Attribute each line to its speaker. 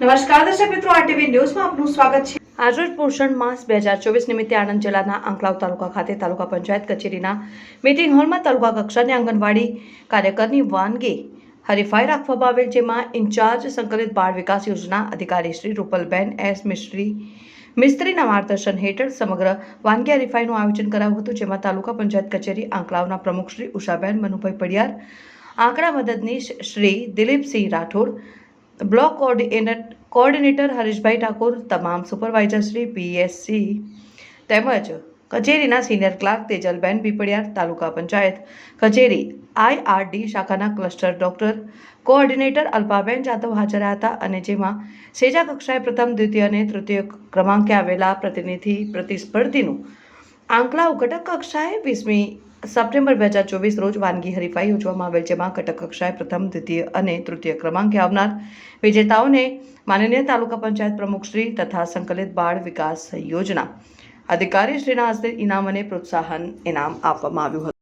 Speaker 1: નમસ્કાર દર્શક મિત્રો આરટીવી ન્યૂઝમાં આપનું સ્વાગત છે. આજરોજ પોષણ માસ બે હજાર ચોવીસ નિમિત્તે આણંદ જિલ્લાના આંકલાવ તાલુકા ખાતે તાલુકા પંચાયત કચેરીના મીટિંગ હોલમાં તાલુકા કક્ષાની આંગણવાડી કાર્યકરની વાનગી હરીફાઈ રાખવામાં આવેલ, જેમાં ઇન્ચાર્જ સંકલિત બાળ વિકાસ યોજના અધિકારી શ્રી રૂપલબેન એસ મિસ્ત્રી મિસ્ત્રીના માર્ગદર્શન હેઠળ સમગ્ર વાનગી હરીફાઈનું આયોજન કરાયું હતું, જેમાં તાલુકા પંચાયત કચેરી આંકલાવના પ્રમુખ શ્રી ઉષાબેન મનુભાઈ પડિયાર, આંકડા મદદનીશ Shri Dilipsinh Rathod block coordinate coordinator Harishbhai Thakor, તમામ સુપરવાઇઝરશ્રી પીએસસી તેમજ કચેરીના સિનિયર ક્લાર્ક તેજલબેન પીપળિયાર, તાલુકા પંચાયત કચેરી આઈઆરડી શાખાના cluster doctor coordinator Alpaben Jadav હાજર હતા અને જેમાં સેજા કક્ષાએ પ્રથમ, દ્વિતીય અને તૃતીય ક્રમાંકે આવેલા પ્રતિનિધિ પ્રતિસ્પર્ધીનું આંકલાવ ઘટક કક્ષાએ વીસમી સપ્ટેમ્બર બે હજાર ચોવીસ રોજ વાનગી હરીફાઈ યોજવામાં આવેલ જેમાં કટક કક્ષાએ પ્રથમ, દ્વિતીય અને તૃતીય ક્રમાંકે આવનાર વિજેતાઓને માનનીય તાલુકા પંચાયત પ્રમુખશ્રી તથા સંકલિત બાળ વિકાસ યોજના અધિકારીશ્રીના હસ્તે ઇનામ અને પ્રોત્સાહન ઇનામ આપવામાં આવ્યું હતું.